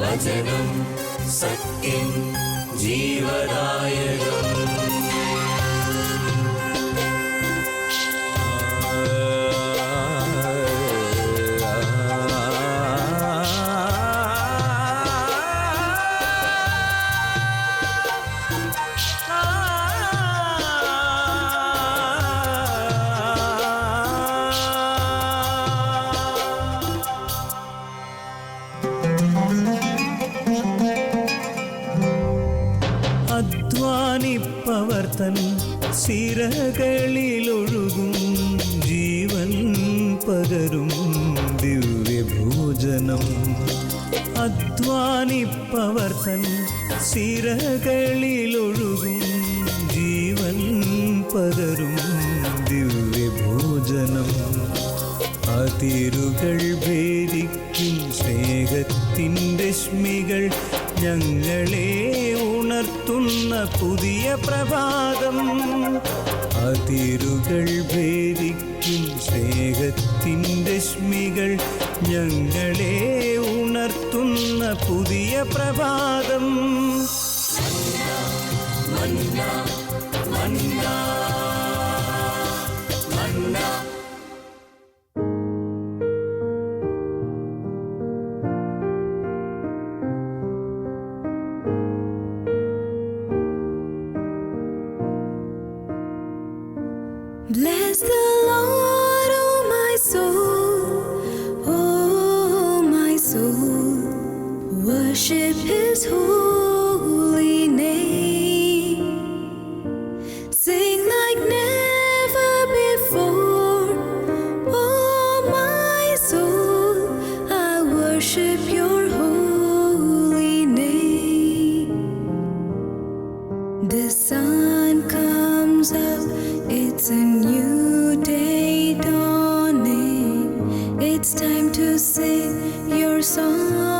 वचनं सत्यं जीवदायकम् അധ്വാനിപ്പവർത്തൻ സിരകളിലൊഴുകും ജീവൻ പകരും ദിവ്യഭോജനം. അതിരുകൾ ഭേദിക്കും സ്നേഹത്തിൻ രശ്മികൾ ഞങ്ങളെ ഉണർത്തുന്ന പുതിയ പ്രഭാതം. അതിരുകൾ ഭേദിക്കും സ്നേഹത്തിൻ സ്നേഹത്തിൻ രശ്മികൾ ഞങ്ങളെ ഉണർത്തുന്ന പുതിയ പ്രഭാതം. മന്ന മന്ന മന്ന person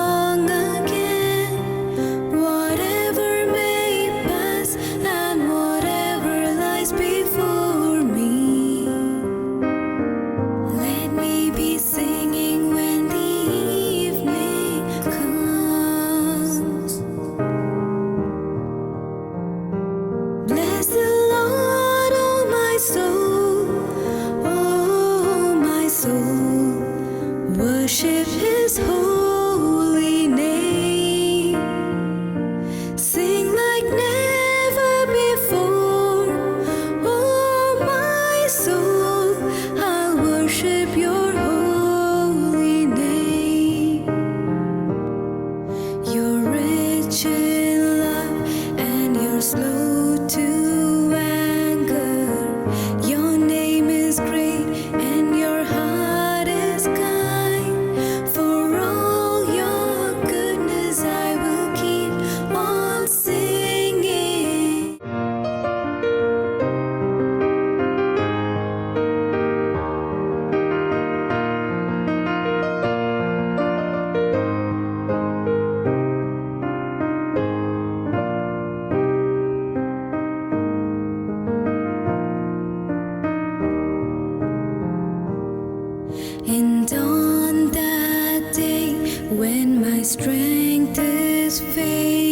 when my strength is failing.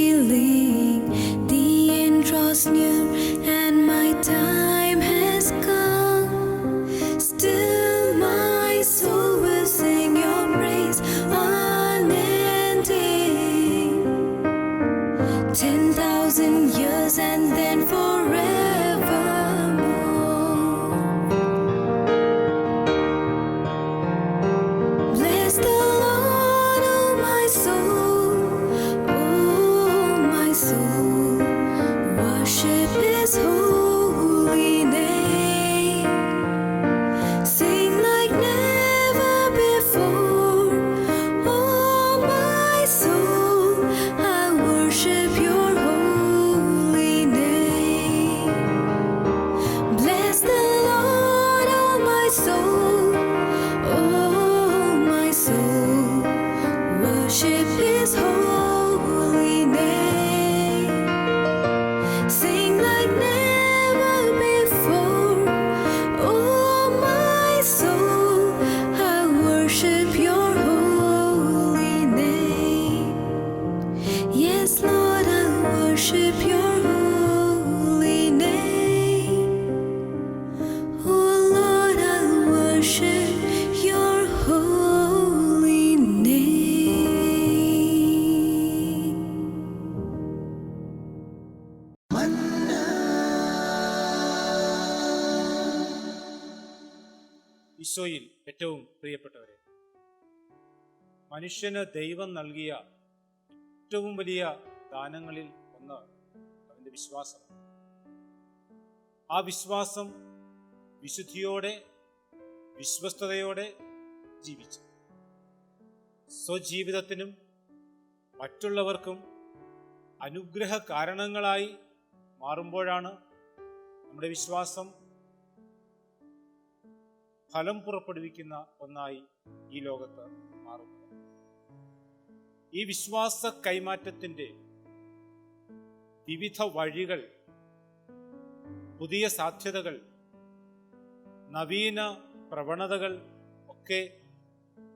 ഈശോയിൽ ഏറ്റവും പ്രിയപ്പെട്ടവരെ മനുഷ്യന് ദൈവം നൽകിയ ഏറ്റവും വലിയ ദാനങ്ങളിൽ ഒന്ന് അവന്റെ വിശ്വാസം ആ വിശ്വാസം വിശുദ്ധിയോടെ വിശ്വസ്തയോടെ ജീവിച്ചു. സ്വജീവിതത്തിനും മറ്റുള്ളവർക്കും അനുഗ്രഹ കാരണങ്ങളായി മാറുമ്പോഴാണ് നമ്മുടെ വിശ്വാസം ഫലം പുറപ്പെടുവിക്കുന്ന ഒന്നായി ഈ ലോകത്ത് മാറുന്നത് ഈ വിശ്വാസ കൈമാറ്റത്തിന്റെ വിവിധ വഴികൾ പുതിയ സാധ്യതകൾ നവീന പ്രവണതകൾ ഒക്കെ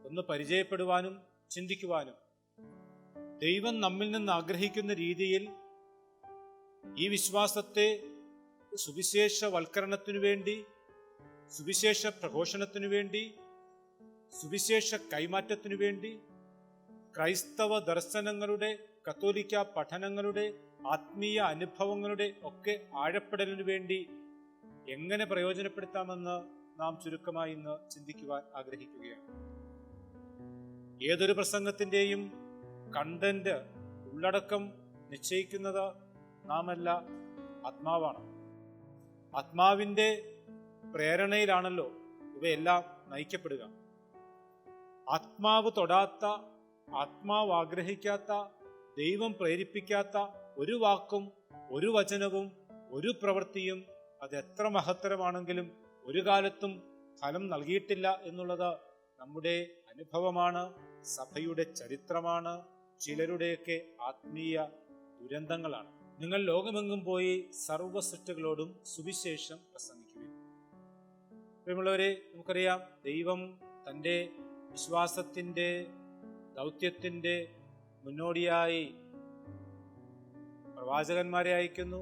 ഒന്ന് പരിചയപ്പെടുവാനും ചിന്തിക്കുവാനും ദൈവം നമ്മിൽ നിന്ന് ആഗ്രഹിക്കുന്ന രീതിയിൽ ഈ വിശ്വാസത്തെ സുവിശേഷവൽക്കരണത്തിനു വേണ്ടി സുവിശേഷ പ്രഘോഷണത്തിനു വേണ്ടി സുവിശേഷ കൈമാറ്റത്തിനു വേണ്ടി ക്രൈസ്തവ ദർശനങ്ങളുടെ കത്തോലിക്ക പഠനങ്ങളുടെ ആത്മീയ അനുഭവങ്ങളുടെ ഒക്കെ ആഴപ്പെടലിനു വേണ്ടി എങ്ങനെ പ്രയോജനപ്പെടുത്താമെന്ന് നാം ചുരുക്കമായി ഇന്ന് ചിന്തിക്കുവാൻ ആഗ്രഹിക്കുകയാണ്. ഏതൊരു പ്രസംഗത്തിന്റെയും കണ്ടന്റ് ഉള്ളടക്കം നിശ്ചയിക്കുന്നത് നാമല്ല ആത്മാവാണ്. ആത്മാവിന്റെ പ്രേരണയിലാണല്ലോ ഇവയെല്ലാം നയിക്കപ്പെടുക. ആത്മാവ് തൊടാത്ത ആത്മാവ് ആഗ്രഹിക്കാത്ത ദൈവം പ്രേരിപ്പിക്കാത്ത ഒരു വാക്കും ഒരു വചനവും ഒരു പ്രവൃത്തിയും അത് എത്ര മഹത്തരമാണെങ്കിലും ഒരു കാലത്തും ഫലം നൽകിയിട്ടില്ല എന്നുള്ളത് നമ്മുടെ അനുഭവമാണ് സഭയുടെ ചരിത്രമാണ് ചിലരുടെയൊക്കെ ആത്മീയ ദുരന്തങ്ങളാണ്. നിങ്ങൾ ലോകമെങ്ങും പോയി സർവ സൃഷ്ടികളോടും സുവിശേഷം പ്രസംഗിക്കുകയും പ്രിയമുള്ളവരെ നമുക്കറിയാം ദൈവം തന്റെ വിശ്വാസത്തിന്റെ ദൗത്യത്തിന്റെ മുന്നോടിയായി പ്രവാചകന്മാരെ അയക്കുന്നു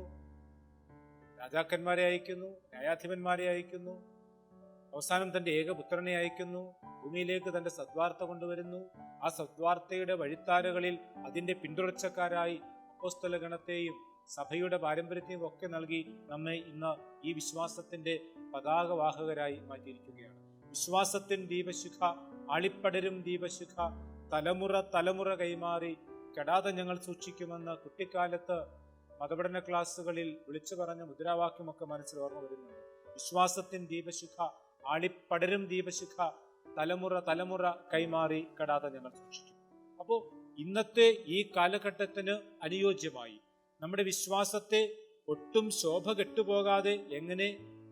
രാജാക്കന്മാരെ അയക്കുന്നു ന്യായാധിപന്മാരെ അയക്കുന്നു അവസാനം തന്റെ ഏകപുത്രനെ അയക്കുന്നു ഭൂമിയിലേക്ക് തന്റെ സദ്വാർത്ത കൊണ്ടുവരുന്നു. ആ സദ്വാർത്തയുടെ വഴിത്താരകളിൽ അതിന്റെ പിന്തുടർച്ചക്കാരായി അപ്പോസ്തല ഗണത്തെയും സഭയുടെ പാരമ്പര്യത്തെയും ഒക്കെ നൽകി നമ്മെ ഇന്ന് ഈ വിശ്വാസത്തിന്റെ പതാകവാഹകരായി മാറ്റിയിരിക്കുകയാണ്. വിശ്വാസത്തിൻ ദീപശിഖ അളിപ്പടരും ദീപശിഖ തലമുറ തലമുറ കൈമാറി കെടാതെ ഞങ്ങൾ സൂക്ഷിക്കുമെന്ന് കുട്ടിക്കാലത്ത് മതപഠന ക്ലാസ്സുകളിൽ വിളിച്ചു പറഞ്ഞ മുദ്രാവാക്യമൊക്കെ മനസ്സിൽ ഓർമ്മ വരുന്നുണ്ട്. വിശ്വാസത്തിൻ ദീപശിഖ ആളിപ്പടരും ദീപശിഖ തലമുറ തലമുറ കൈമാറി കെടാതെ ഞങ്ങൾ സൂക്ഷിക്കും. അപ്പോൾ ഇന്നത്തെ ഈ കാലഘട്ടത്തിന് അനുയോജ്യമായി നമ്മുടെ വിശ്വാസത്തെ ഒട്ടും ശോഭ കെട്ടുപോകാതെ എങ്ങനെ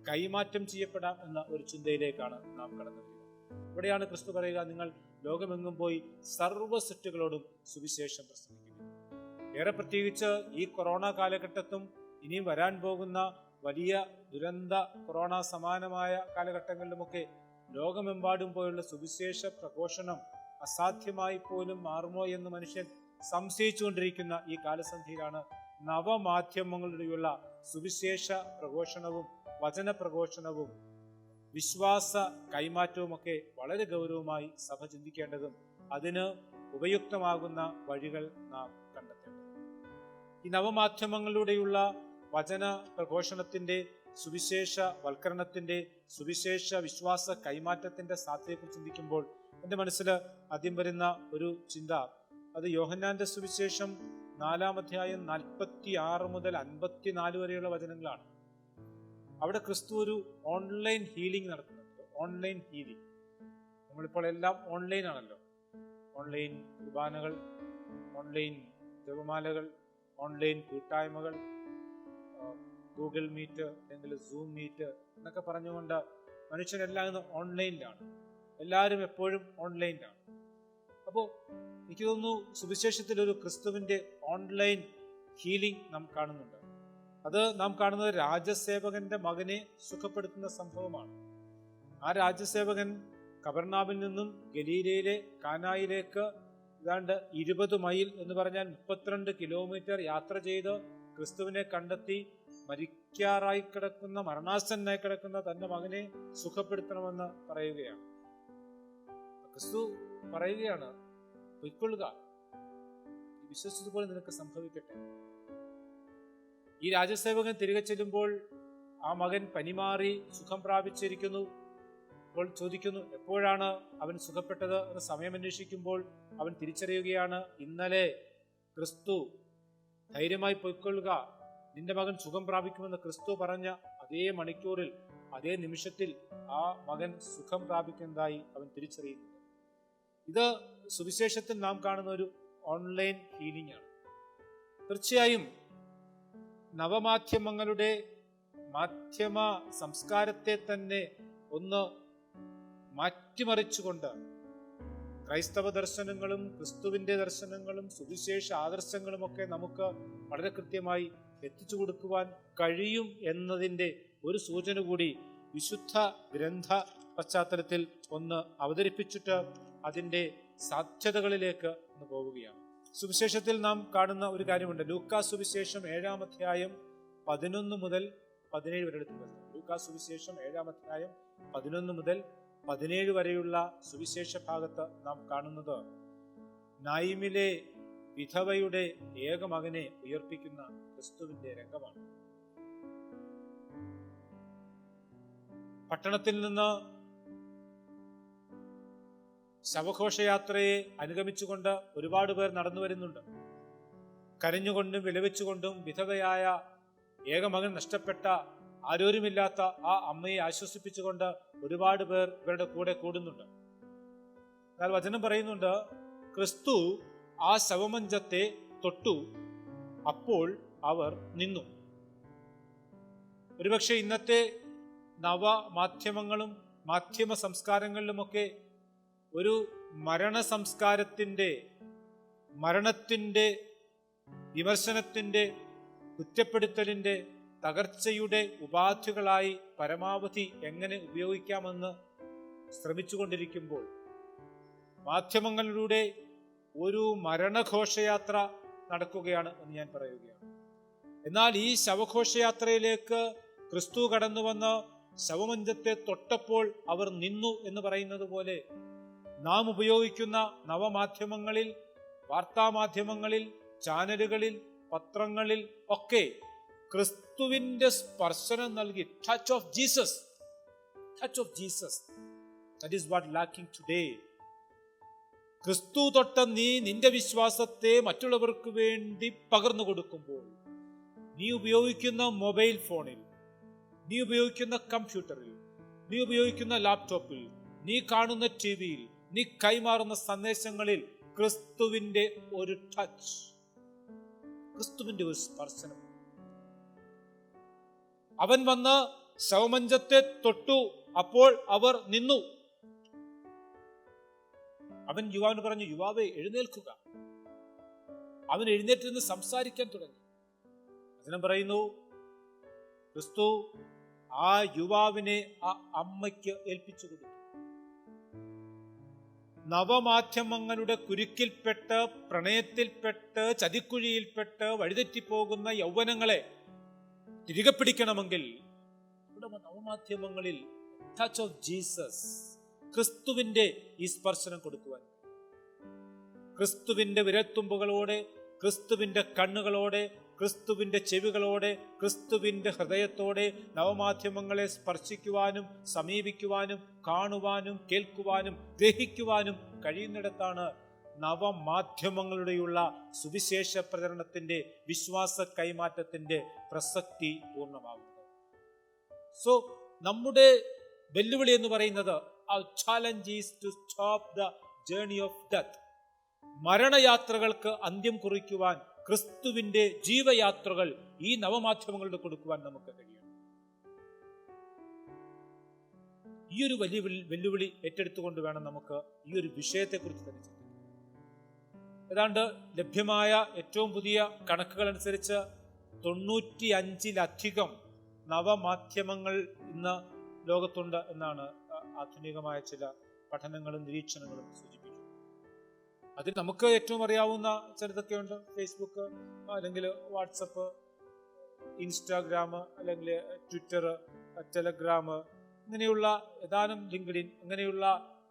കൈമാറ്റം ചെയ്യപ്പെടാം എന്ന ഒരു ചിന്തയിലേക്കാണ് നാം കടന്നു വരിക ഇവിടെയാണ് ക്രിസ്തു പറയുക നിങ്ങൾ ലോകമെങ്ങും പോയി സർവ സെറ്റുകളോടും സുവിശേഷം പ്രസംഗിക്കുന്നു. ഏറെ പ്രത്യേകിച്ച് ഈ കൊറോണ കാലഘട്ടത്തും ഇനിയും വരാൻ പോകുന്ന വലിയ ദുരന്ത കൊറോണ സമാനമായ കാലഘട്ടങ്ങളിലുമൊക്കെ ലോകമെമ്പാടും പോയുള്ള സുവിശേഷ പ്രഘോഷണം അസാധ്യമായി പോലും മാറുമോ എന്ന് മനുഷ്യൻ സംശയിച്ചുകൊണ്ടിരിക്കുന്ന ഈ കാലസന്ധിയിലാണ് നവമാധ്യമങ്ങളിലൂടെയുള്ള സുവിശേഷ പ്രഘോഷണവും വചന പ്രഘോഷണവും വിശ്വാസ കൈമാറ്റവുമൊക്കെ വളരെ ഗൗരവമായി സഭ ചിന്തിക്കേണ്ടതും അതിന് ഉപയുക്തമാകുന്ന വഴികൾ നാം കണ്ടെത്തേണ്ടത് ഈ നവമാധ്യമങ്ങളിലൂടെയുള്ള വചന പ്രഘോഷണത്തിന്റെ സുവിശേഷ വൽക്കരണത്തിന്റെ സുവിശേഷ വിശ്വാസ കൈമാറ്റത്തിന്റെ സാധ്യതയെക്കുറിച്ച് ചിന്തിക്കുമ്പോൾ എന്റെ മനസ്സിൽ ആദ്യം വരുന്ന ഒരു ചിന്ത അത് യോഹന്നാന്റെ സുവിശേഷം നാലാം അധ്യായം നാൽപ്പത്തി ആറ് മുതൽ അൻപത്തിനാല് വരെയുള്ള വചനങ്ങളാണ്. അവിടെ ക്രിസ്തു ഒരു ഓൺലൈൻ ഹീലിംഗ് നടത്തുന്നുണ്ട്. Online healing. നമ്മളിപ്പോൾ എല്ലാം ഓൺലൈൻ ആണല്ലോ. ഓൺലൈൻ കുർബാനകൾ ഓൺലൈൻ ജപമാലകൾ ഓൺലൈൻ കൂട്ടായ്മകൾ ഗൂഗിൾ മീറ്റ് അല്ലെങ്കിൽ സൂം മീറ്റ് എന്നൊക്കെ പറഞ്ഞുകൊണ്ട് മനുഷ്യരെല്ലാം ഇന്ന് ഓൺലൈനിലാണ്. എല്ലാവരും എപ്പോഴും ഓൺലൈനിലാണ്. അപ്പോൾ എനിക്ക് തോന്നുന്നു സുവിശേഷത്തിൽ ഒരു ക്രിസ്തുവിന്റെ ഓൺലൈൻ ഹീലിംഗ് നാം കാണുന്നുണ്ട്. അത് നാം കാണുന്നത് രാജസേവകന്റെ മകനെ സുഖപ്പെടുത്തുന്ന സംഭവമാണ്. ആ രാജസേവകൻ കബർനാബിൽ നിന്നും ഗലീലയിലെ കാനായിലേക്ക് ഏതാണ്ട് ഇരുപത് മൈൽ എന്ന് പറഞ്ഞാൽ മുപ്പത്തിരണ്ട് കിലോമീറ്റർ യാത്ര ചെയ്ത് ക്രിസ്തുവിനെ കണ്ടെത്തി മരിക്കാറായി കിടക്കുന്ന മരണാസന്നായി കിടക്കുന്ന തന്റെ മകനെ സുഖപ്പെടുത്തണമെന്ന് പറയുകയാണ്. ക്രിസ്തു പറയുകയാണ് പൊയ്ക്കൊള്ളുക. വിശ്വസിച്ചതുപോലെ നിനക്ക് സംഭവിക്കട്ടെ. ഈ രാജസേവകൻ തിരികെ ചെല്ലുമ്പോൾ ആ മകൻ പനിമാറി സുഖം പ്രാപിച്ചിരിക്കുന്നു. അപ്പോൾ ചോദിക്കുന്നു എപ്പോഴാണ് അവൻ സുഖപ്പെട്ടത്? എന്ന് സമയം അന്വേഷിക്കുമ്പോൾ അവൻ തിരിച്ചറിയുകയാണ് ഇന്നലെ ക്രിസ്തു ധൈര്യമായി പൊയ്ക്കൊള്ളുക. നിന്റെ മകൻ സുഖം പ്രാപിക്കുമെന്ന് ക്രിസ്തു പറഞ്ഞ അതേ മണിക്കൂറിൽ അതേ നിമിഷത്തിൽ ആ മകൻ സുഖം പ്രാപിക്കുന്നതായി അവൻ തിരിച്ചറിയുന്നു. ഇത് സുവിശേഷത്തിൽ നാം കാണുന്ന ഒരു ഓൺലൈൻ ഹീലിംഗ് ആണ്. തീർച്ചയായും നവമാധ്യമങ്ങളുടെ മാധ്യമ സംസ്കാരത്തെ തന്നെ ഒന്ന് മാറ്റിമറിച്ചുകൊണ്ട് ക്രൈസ്തവ ദർശനങ്ങളും ക്രിസ്തുവിന്റെ ദർശനങ്ങളും സുവിശേഷ ആദർശങ്ങളും ഒക്കെ നമുക്ക് വളരെ കൃത്യമായി എത്തിച്ചു കൊടുക്കുവാൻ കഴിയും എന്നതിന്റെ ഒരു സൂചന കൂടി വിശുദ്ധ ഗ്രന്ഥ പശ്ചാത്തലത്തിൽ ഒന്ന് അവതരിപ്പിച്ചിട്ട് അതിന്റെ സാധ്യതകളിലേക്ക് ഒന്ന് പോവുകയാണ്. സുവിശേഷത്തിൽ നാം കാണുന്ന ഒരു കാര്യമുണ്ട്. ലൂക്കാ സുവിശേഷം ഏഴാം അധ്യായം പതിനൊന്ന് മുതൽ പതിനേഴ് വരെ വരുന്നു ലൂക്കാ സുവിശേഷം ഏഴാം അധ്യായം പതിനൊന്ന് മുതൽ പതിനേഴ് വരെയുള്ള സുവിശേഷ ഭാഗത്ത് നാം കാണുന്നത് നായിമിലെ വിധവയുടെ ഏകമകനെ ഉയർപ്പിക്കുന്ന ക്രിസ്തുവിന്റെ രംഗമാണ്. പട്ടണത്തിൽ നിന്ന് ശവഘോഷയാത്രയെ അനുഗമിച്ചുകൊണ്ട് ഒരുപാട് പേർ നടന്നു വരുന്നുണ്ട്. കരഞ്ഞുകൊണ്ടും വിലപിച്ചുകൊണ്ടും വിധവയായ ഏകമകൻ നഷ്ടപ്പെട്ട ആരോരുമില്ലാത്ത ആ അമ്മയെ ആശ്വസിപ്പിച്ചുകൊണ്ട് ഒരുപാട് പേർ ഇവരുടെ കൂടെ കൂടുന്നുണ്ട്. എന്നാൽ വചനം പറയുന്നുണ്ട് ക്രിസ്തു ആ ശവമഞ്ചത്തെ തൊട്ടു അപ്പോൾ അവർ നിന്നു. ഒരുപക്ഷെ ഇന്നത്തെ നവ മാധ്യമങ്ങളും മാധ്യമ സംസ്കാരങ്ങളിലുമൊക്കെ ഒരു മരണ സംസ്കാരത്തിന്റെ മരണത്തിന്റെ വിമർശനത്തിന്റെ കുറ്റപ്പെടുത്തലിന്റെ തകർച്ചയുടെ ഉപാധികളായി പരമാവധി എങ്ങനെ ഉപയോഗിക്കാമെന്ന് ശ്രമിച്ചുകൊണ്ടിരിക്കുമ്പോൾ മാധ്യമങ്ങളിലൂടെ ഒരു മരണഘോഷയാത്ര നടക്കുകയാണ് എന്ന് ഞാൻ പറയുകയാണ്. എന്നാൽ ഈ ശവഘോഷയാത്രയിലേക്ക് ക്രിസ്തു കടന്നു വന്ന് ശവമഞ്ചത്തെ തൊട്ടപ്പോൾ അവർ നിന്നു എന്ന് പറയുന്നത് പോലെ നാം ഉപയോഗിക്കുന്ന നവമാധ്യമങ്ങളിൽ വാർത്താമാധ്യമങ്ങളിൽ ചാനലുകളിൽ പത്രങ്ങളിൽ ഒക്കെ ക്രിസ്തുവിന്റെ സ്പർശനം നൽകി touch of Jesus touch of Jesus that is what lacking today ക്രിസ്തു തൊട്ട നീ നിന്റെ വിശ്വാസത്തെ മറ്റുള്ളവർക്ക് വേണ്ടി പകർന്നു കൊടുക്കുമ്പോൾ നീ ഉപയോഗിക്കുന്ന മൊബൈൽ ഫോണിൽ നീ ഉപയോഗിക്കുന്ന കമ്പ്യൂട്ടറിൽ നീ ഉപയോഗിക്കുന്ന ലാപ്ടോപ്പിൽ നീ കാണുന്ന ടി വിയിൽ നീ കൈമാറുന്ന സന്ദേശങ്ങളിൽ ക്രിസ്തുവിന്റെ ഒരു ടച്ച് ക്രിസ്തുവിന്റെ ഒരു സ്പർശനം. അവൻ വന്ന് ശവമഞ്ചത്തെ തൊട്ടു അപ്പോൾ അവർ നിന്നു. അവൻ യുവാവിന് പറഞ്ഞു യുവാവെ എഴുന്നേൽക്കുക. അവൻ എഴുന്നേറ്റ് നിന്ന് സംസാരിക്കാൻ തുടങ്ങി. വചനം പറയുന്നു ക്രിസ്തു ആ യുവാവിനെ ആ അമ്മയ്ക്ക് ഏൽപ്പിച്ചു കൊടുത്തു. നവമാധ്യമങ്ങളുടെ കുരുക്കിൽപ്പെട്ട് പ്രണയത്തിൽപ്പെട്ട് ചതിക്കുഴിയിൽപ്പെട്ട് വഴിതെറ്റിപ്പോകുന്ന യൗവനങ്ങളെ തിരികെ പിടിക്കണമെങ്കിൽ ഇവിടെ നവമാധ്യമങ്ങളിൽ ടച്ച് ഓഫ് ജീസസ് ക്രിസ്തുവിന്റെ ഈ സ്പർശനം കൊടുക്കുവാൻ. ക്രിസ്തുവിന്റെ വിരൽത്തുമ്പുകളോടെ ക്രിസ്തുവിന്റെ കണ്ണുകളോടെ ക്രിസ്തുവിന്റെ ചെവികളോടെ ക്രിസ്തുവിന്റെ ഹൃദയത്തോടെ നവമാധ്യമങ്ങളെ സ്പർശിക്കുവാനും സമീപിക്കുവാനും കാണുവാനും കേൾക്കുവാനും ഗ്രഹിക്കുവാനും കഴിയുന്നിടത്താണ് നവമാധ്യമങ്ങളുടെയുള്ള സുവിശേഷ പ്രചരണത്തിന്റെ വിശ്വാസ കൈമാറ്റത്തിന്റെ പ്രസക്തി പൂർണമാകുന്നത്. സോ നമ്മുടെ വെല്ലുവിളി എന്ന് പറയുന്നത് challenge is to stop the journey of death മരണയാത്രകൾക്ക് അന്ത്യം കുറിക്കുവാൻ ക്രിസ്തുവിന്റെ ജീവയാത്രകൾ ഈ നവമാധ്യമങ്ങളുടെ കൊടുക്കുവാൻ നമുക്ക് കഴിയണം. ഈ ഒരു വലിയ വെല്ലു- വെല്ലുവിളി ഏറ്റെടുത്തുകൊണ്ട് വേണം നമുക്ക് ഈ ഒരു വിഷയത്തെക്കുറിച്ച് തന്നെ ചിന്തിക്കാൻ. ഏതാണ്ട് ലഭ്യമായ ഏറ്റവും പുതിയ കണക്കുകൾ അനുസരിച്ച് തൊണ്ണൂറ്റി അഞ്ചിലധികം നവമാധ്യമങ്ങൾ ഇന്ന് ലോകത്തുണ്ട് എന്നാണ് ആധുനികമായ ചില പഠനങ്ങളും നിരീക്ഷണങ്ങളും സൂചിപ്പിക്കുന്നത്. അതിൽ നമുക്ക് ഏറ്റവും അറിയാവുന്ന ചിലതൊക്കെ ഉണ്ട് ഫേസ്ബുക്ക് അല്ലെങ്കിൽ വാട്സപ്പ് ഇൻസ്റ്റാഗ്രാം അല്ലെങ്കിൽ ട്വിറ്റർ ടെലഗ്രാം ഇങ്ങനെയുള്ള ഏതാനും ലിങ്ക്ഡിൻ അങ്ങനെയുള്ള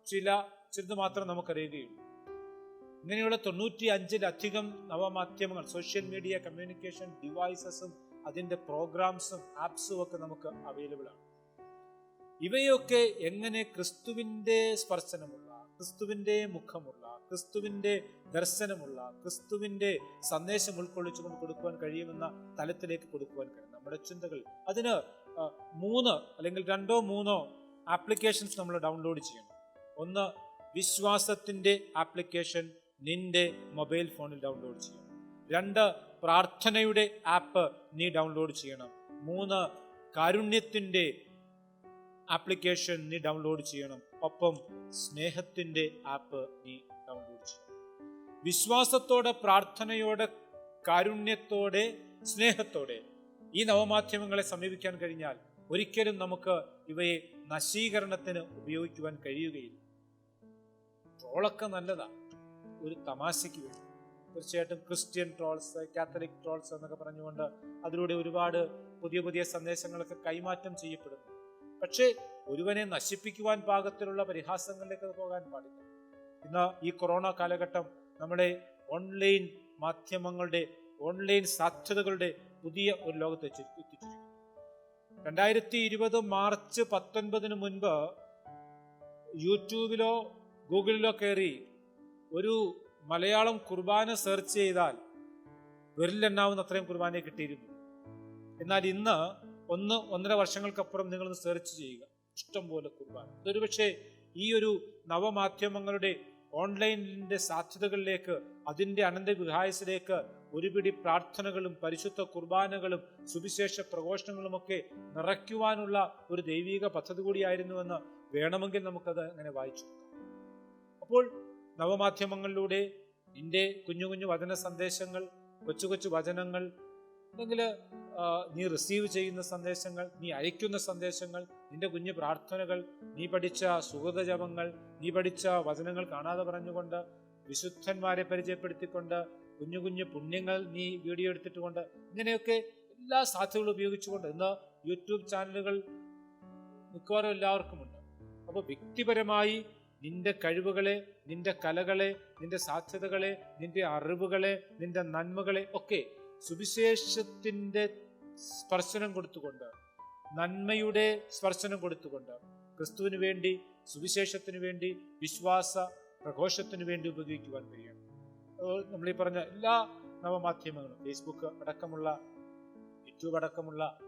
ചില ചിലത് മാത്രം നമുക്കറിയുകയുള്ളൂ ഇങ്ങനെയുള്ള തൊണ്ണൂറ്റി അഞ്ചിലധികം നവമാധ്യമങ്ങൾ സോഷ്യൽ മീഡിയ കമ്മ്യൂണിക്കേഷൻ ഡിവൈസസും അതിന്റെ പ്രോഗ്രാംസും ആപ്സും ഒക്കെ നമുക്ക് അവൈലബിൾ ആണ്. ഇവയൊക്കെ എങ്ങനെ ക്രിസ്തുവിന്റെ സ്പർശനമുള്ള ക്രിസ്തുവിന്റെ മുഖമുള്ള ക്രിസ്തുവിന്റെ ദർശനമുള്ള ക്രിസ്തുവിന്റെ സന്ദേശം ഉൾക്കൊള്ളിച്ചുകൊണ്ട് കൊടുക്കുവാൻ കഴിയുമെന്ന തലത്തിലേക്ക് കൊടുക്കുവാൻ കഴിയും. നമ്മുടെ ചിന്തകൾ. അതിന് മൂന്ന് അല്ലെങ്കിൽ രണ്ടോ മൂന്നോ ആപ്ലിക്കേഷൻസ് നമ്മൾ ഡൗൺലോഡ് ചെയ്യണം. ഒന്ന് വിശ്വാസത്തിന്റെ ആപ്ലിക്കേഷൻ നിന്റെ മൊബൈൽ ഫോണിൽ ഡൗൺലോഡ് ചെയ്യണം. രണ്ട് പ്രാർത്ഥനയുടെ ആപ്പ് നീ ഡൗൺലോഡ് ചെയ്യണം. മൂന്ന് കാരുണ്യത്തിന്റെ ആപ്ലിക്കേഷൻ നീ ഡൗൺലോഡ് ചെയ്യണം. ഒപ്പം സ്നേഹത്തിന്റെ ആപ്പ് നീ ഡൗൺലോഡ് ചെയ്യണം വിശ്വാസത്തോടെ പ്രാർത്ഥനയോടെ കാരുണ്യത്തോടെ സ്നേഹത്തോടെ ഈ നവമാധ്യമങ്ങളെ സമീപിക്കാൻ കഴിഞ്ഞാൽ ഒരിക്കലും നമുക്ക് ഇവയെ നശീകരണത്തിന് ഉപയോഗിക്കുവാൻ കഴിയുകയില്ല. ട്രോളൊക്കെ നല്ലതാ. ഒരു തമാശയ്ക്ക് വേണ്ടി. തീർച്ചയായിട്ടും ക്രിസ്ത്യൻ ട്രോൾസ് കാത്തലിക് ട്രോൾസ് എന്നൊക്കെ പറഞ്ഞുകൊണ്ട് അതിലൂടെ ഒരുപാട് പുതിയ പുതിയ സന്ദേശങ്ങളൊക്കെ കൈമാറ്റം ചെയ്യപ്പെടുന്നു. പക്ഷേ ഒരുവനെ നശിപ്പിക്കുവാൻ പാകത്തിലുള്ള പരിഹാസങ്ങളിലേക്ക് പോകാൻ പാടില്ല. ഇന്ന് ഈ കൊറോണ കാലഘട്ടം നമ്മുടെ ഓൺലൈൻ മാധ്യമങ്ങളുടെ ഓൺലൈൻ സാധ്യതകളുടെ പുതിയ ഒരു ലോകത്ത് എത്തി- എത്തിച്ചിരിക്കുന്നു. രണ്ടായിരത്തി ഇരുപത് മാർച്ച് പത്തൊൻപതിന് മുൻപ് യൂട്യൂബിലോ ഗൂഗിളിലോ കയറി ഒരു മലയാളം കുർബാന സെർച്ച് ചെയ്താൽ വിരലെണ്ണാവുന്ന അത്രയും കുർബാനയെ കിട്ടിയിരുന്നു. എന്നാൽ ഇന്ന് ഒന്ന് ഒന്നര വർഷങ്ങൾക്കപ്പുറം നിങ്ങളൊന്ന് സെർച്ച് ചെയ്യുക. ഇഷ്ടം പോലെ കുർബാന. അതൊരു പക്ഷേ ഈ ഒരു നവമാധ്യമങ്ങളുടെ ഓൺലൈനിന്റെ സാധ്യതകളിലേക്ക് അതിന്റെ അനന്ത വിഹായസിലേക്ക് ഒരുപിടി പ്രാർത്ഥനകളും പരിശുദ്ധ കുർബാനകളും സുവിശേഷ പ്രഘോഷങ്ങളുമൊക്കെ നിറയ്ക്കുവാനുള്ള ഒരു ദൈവിക പദ്ധതി കൂടിയായിരുന്നുവെന്ന് വേണമെങ്കിൽ നമുക്കത് അങ്ങനെ വായിച്ചു അപ്പോൾ നവമാധ്യമങ്ങളിലൂടെ എന്റെ കുഞ്ഞു കുഞ്ഞു വചന സന്ദേശങ്ങൾ കൊച്ചു കൊച്ചു വചനങ്ങൾ അല്ലെങ്കിൽ നീ റിസീവ് ചെയ്യുന്ന സന്ദേശങ്ങൾ നീ അയക്കുന്ന സന്ദേശങ്ങൾ നിന്റെ കുഞ്ഞു പ്രാർത്ഥനകൾ നീ പഠിച്ച സുഹൃതജപങ്ങൾ നീ പഠിച്ച വചനങ്ങൾ കാണാതെ പറഞ്ഞുകൊണ്ട് വിശുദ്ധന്മാരെ പരിചയപ്പെടുത്തിക്കൊണ്ട് കുഞ്ഞു കുഞ്ഞു പുണ്യങ്ങൾ നീ വീഡിയോ എടുത്തിട്ടുകൊണ്ട് ഇങ്ങനെയൊക്കെ എല്ലാ സാധ്യതകളും ഉപയോഗിച്ചുകൊണ്ട് ഇന്ന് യൂട്യൂബ് ചാനലുകൾ മിക്കവാറും എല്ലാവർക്കുമുണ്ട് അപ്പോൾ വ്യക്തിപരമായി നിന്റെ കഴിവുകളെ നിന്റെ കലകളെ നിന്റെ സാധ്യതകളെ നിന്റെ അറിവുകളെ നിന്റെ നന്മകളെ ഒക്കെ സുവിശേഷത്തിന്റെ സ്പർശനം കൊടുത്തുകൊണ്ട് നന്മയുടെ സ്പർശനം കൊടുത്തുകൊണ്ട് ക്രിസ്തുവിന് വേണ്ടി സുവിശേഷത്തിന് വേണ്ടി വിശ്വാസ പ്രഘോഷത്തിന് വേണ്ടി ഉപയോഗിക്കുവാൻ കഴിയണം. നമ്മൾ ഈ പറഞ്ഞ എല്ലാ നവമാധ്യമങ്ങളും ഫേസ്ബുക്ക് അടക്കമുള്ള യൂട്യൂബ് അടക്കമുള്ള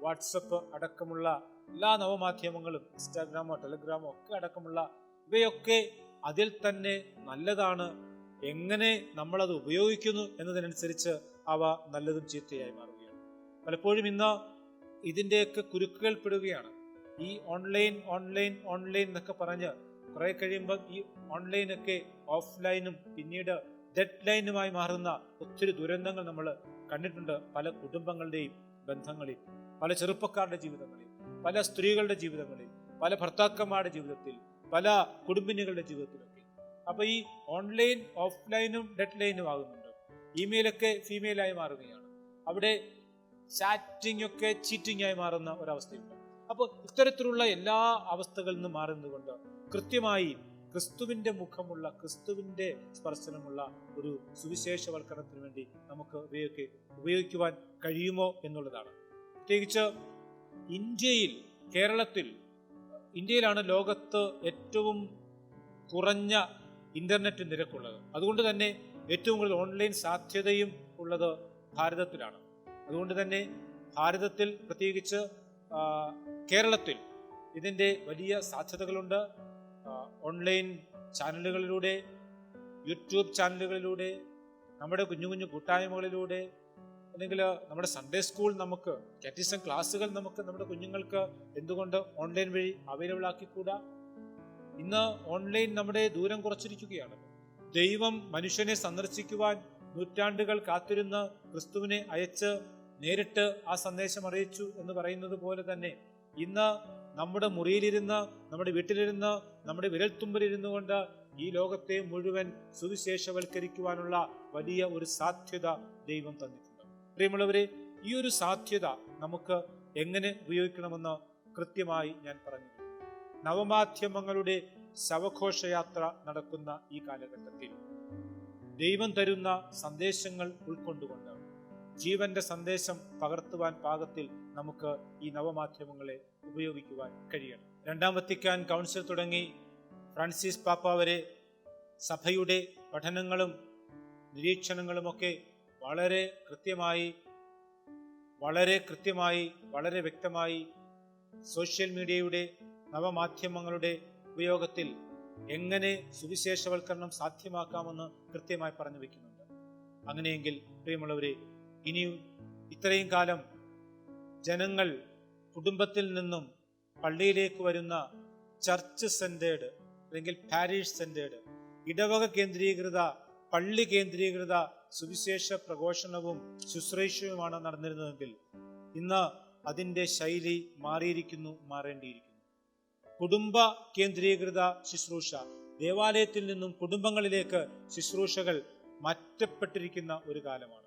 വാട്സപ്പ് അടക്കമുള്ള എല്ലാ നവമാധ്യമങ്ങളും ഇൻസ്റ്റാഗ്രാമോ ടെലഗ്രാമോ ഒക്കെ അടക്കമുള്ള ഇവയൊക്കെ അതിൽ തന്നെ നല്ലതാണ്. എങ്ങനെ നമ്മളത് ഉപയോഗിക്കുന്നു എന്നതിനനുസരിച്ച് അവ നല്ലതും ചീത്തയായി മാറുകയാണ്. പലപ്പോഴും ഇന്ന് ഇതിന്റെയൊക്കെ കുരുക്കുകൾ പെടുകയാണ്. ഈ ഓൺലൈൻ ഓൺലൈൻ ഓൺലൈൻ എന്നൊക്കെ പറഞ്ഞ് കുറെ കഴിയുമ്പോൾ ഈ ഓൺലൈനൊക്കെ ഓഫ്ലൈനും പിന്നീട് ഡെഡ് ലൈനുമായി മാറുന്ന ഒത്തിരി ദുരന്തങ്ങൾ നമ്മൾ കണ്ടിട്ടുണ്ട് പല കുടുംബങ്ങളുടെയും ബന്ധങ്ങളിൽ പല ചെറുപ്പക്കാരുടെ ജീവിതങ്ങളിൽ പല സ്ത്രീകളുടെ ജീവിതങ്ങളിൽ പല ഭർത്താക്കന്മാരുടെ ജീവിതത്തിൽ പല കുടുംബിനികളുടെ ജീവിതത്തിലൊക്കെ. അപ്പൊ ഈ ഓൺലൈൻ ഓഫ്ലൈനും ഡെഡ് ലൈനും ആകുന്നുണ്ട് ഇമെയിലൊക്കെ ഫീമെയിലായി മാറുകയാണ്. അവിടെ ചാറ്റിംഗ് ഒക്കെ ചീറ്റിംഗ് ആയി മാറുന്ന ഒരവസ്ഥയുണ്ട്. അപ്പോൾ ഇത്തരത്തിലുള്ള എല്ലാ അവസ്ഥകളിൽ നിന്നും മാറുന്നതുകൊണ്ട് കൃത്യമായി ക്രിസ്തുവിന്റെ മുഖമുള്ള ക്രിസ്തുവിന്റെ സ്പർശനമുള്ള ഒരു സുവിശേഷവൽക്കരണത്തിന് വേണ്ടി നമുക്ക് ഇവയൊക്കെ ഉപയോഗിക്കുവാൻ കഴിയുമോ എന്നുള്ളതാണ്. പ്രത്യേകിച്ച് ഇന്ത്യയിൽ കേരളത്തിൽ ഇന്ത്യയിലാണ് ലോകത്ത് ഏറ്റവും കുറഞ്ഞ ഇന്റർനെറ്റ് നിരക്കുള്ളത്. അതുകൊണ്ട് തന്നെ ഏറ്റവും കൂടുതൽ ഓൺലൈൻ സാധ്യതയും ഉള്ളത് ഭാരതത്തിലാണ്. അതുകൊണ്ട് തന്നെ ഭാരതത്തിൽ പ്രത്യേകിച്ച് കേരളത്തിൽ ഇതിന്റെ വലിയ സാധ്യതകളുണ്ട്. ഓൺലൈൻ ചാനലുകളിലൂടെ യൂട്യൂബ് ചാനലുകളിലൂടെ നമ്മുടെ കുഞ്ഞു കുഞ്ഞു കൂട്ടായ്മകളിലൂടെ അല്ലെങ്കിൽ നമ്മുടെ സൺഡേ സ്കൂൾ നമുക്ക് കാറ്റിസം ക്ലാസ്സുകൾ നമുക്ക് നമ്മുടെ കുഞ്ഞുങ്ങൾക്ക് എന്തുകൊണ്ട് ഓൺലൈൻ വഴി അവൈലബിൾ ആക്കിക്കൂടാ? ഇന്ന് ഓൺലൈൻ നമ്മുടെ ദൂരം കുറച്ചിരിക്കുകയാണ്. ദൈവം മനുഷ്യനെ സന്ദർശിക്കുവാൻ നൂറ്റാണ്ടുകൾ കാത്തിരുന്ന് ക്രിസ്തുവിനെ അയച്ച് നേരിട്ട് ആ സന്ദേശം അറിയിച്ചു എന്ന് പറയുന്നത് പോലെ തന്നെ ഇന്ന് നമ്മുടെ മുറിയിലിരുന്ന് നമ്മുടെ വീട്ടിലിരുന്ന് നമ്മുടെ വിരൽത്തുമ്പിലിരുന്നു കൊണ്ട് ഈ ലോകത്തെ മുഴുവൻ സുവിശേഷവൽക്കരിക്കുവാനുള്ള വലിയ ഒരു സാധ്യത ദൈവം തന്നിട്ടുണ്ട്. പ്രിയമുള്ളവരെ ഈ ഒരു സാധ്യത നമുക്ക് എങ്ങനെ ഉപയോഗിക്കണമെന്ന് കൃത്യമായി ഞാൻ പറഞ്ഞു നവമാധ്യമങ്ങളുടെ ശവഘോഷയാത്ര നടക്കുന്ന ഈ കാലഘട്ടത്തിൽ ദൈവം തരുന്ന സന്ദേശങ്ങൾ ഉൾക്കൊണ്ടുകൊണ്ട് ജീവന്റെ സന്ദേശം പകർത്തുവാൻ പാകത്തിൽ നമുക്ക് ഈ നവമാധ്യമങ്ങളെ ഉപയോഗിക്കുവാൻ കഴിയണം. രണ്ടാം വത്തിക്കാൻ കൗൺസിൽ തുടങ്ങി. ഫ്രാൻസിസ് പാപ്പ വരെ സഭയുടെ പഠനങ്ങളും നിരീക്ഷണങ്ങളുമൊക്കെ വളരെ കൃത്യമായി വളരെ കൃത്യമായി വളരെ വ്യക്തമായി സോഷ്യൽ മീഡിയയുടെ നവമാധ്യമങ്ങളുടെ ഉപയോഗത്തിൽ എങ്ങനെ സുവിശേഷവൽക്കരണം സാധ്യമാക്കാമെന്ന് കൃത്യമായി പറഞ്ഞു വെക്കുന്നുണ്ട്. അങ്ങനെയെങ്കിൽ പ്രിയമുള്ളവരെ ഇനിയും ഇത്രയും കാലം ജനങ്ങൾ കുടുംബത്തിൽ നിന്നും പള്ളിയിലേക്ക് വരുന്ന ചർച്ച് സെന്റേഡ് അല്ലെങ്കിൽ പാരീഷ് സെന്റേഡ് ഇടവക കേന്ദ്രീകൃത പള്ളി കേന്ദ്രീകൃത സുവിശേഷ പ്രഘോഷണവും ശുശ്രൂഷയുമാണ് നടന്നിരുന്നതെങ്കിൽ ഇന്ന് അതിന്റെ ശൈലി മാറിയിരിക്കുന്നു മാറേണ്ടിയിരിക്കുന്നു. കുടുംബ കേന്ദ്രീകൃത ശുശ്രൂഷ. ദേവാലയത്തിൽ നിന്നും കുടുംബങ്ങളിലേക്ക് ശുശ്രൂഷകൾ മാറ്റപ്പെട്ടിരിക്കുന്ന ഒരു കാലമാണ്.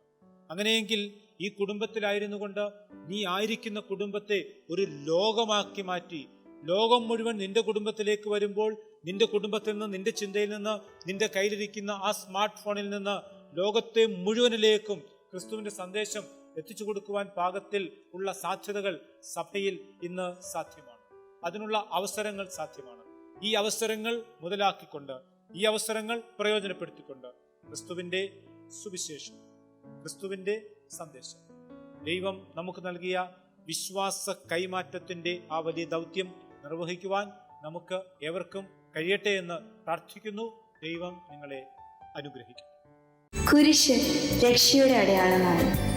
അങ്ങനെയെങ്കിൽ ഈ കുടുംബത്തിലായിരുന്നു കൊണ്ട് നീ ആയിരിക്കുന്ന കുടുംബത്തെ ഒരു ലോകമാക്കി മാറ്റി. ലോകം മുഴുവൻ നിന്റെ കുടുംബത്തിലേക്ക് വരുമ്പോൾ നിന്റെ കുടുംബത്തിൽ നിന്ന് നിന്റെ ചിന്തയിൽ നിന്ന് നിന്റെ കയ്യിലിരിക്കുന്ന ആ സ്മാർട്ട് ഫോണിൽ നിന്ന് ലോകത്തെ മുഴുവനിലേക്കും ക്രിസ്തുവിന്റെ സന്ദേശം എത്തിച്ചു കൊടുക്കുവാൻ പാകത്തിൽ ഉള്ള സാധ്യതകൾ സഭയിൽ ഇന്ന് സാധ്യമാണ്. അതിനുള്ള അവസരങ്ങൾ സാധ്യമാണ്. ഈ അവസരങ്ങൾ മുതലാക്കിക്കൊണ്ട് ഈ അവസരങ്ങൾ പ്രയോജനപ്പെടുത്തിക്കൊണ്ട് ക്രിസ്തുവിന്റെ സുവിശേഷം ക്രിസ്തുവിന്റെ സന്ദേശം. ദൈവം നമുക്ക് നൽകിയ വിശ്വാസ കൈമാറ്റത്തിന്റെ ആ വലിയ ദൗത്യം നിർവഹിക്കുവാൻ നമുക്ക് ഏവർക്കും കഴിയട്ടെ എന്ന് പ്രാർത്ഥിക്കുന്നു. ദൈവം നിങ്ങളെ അനുഗ്രഹിക്കും കുരിശ് രക്ഷയുടെ അടയാളമാണ്.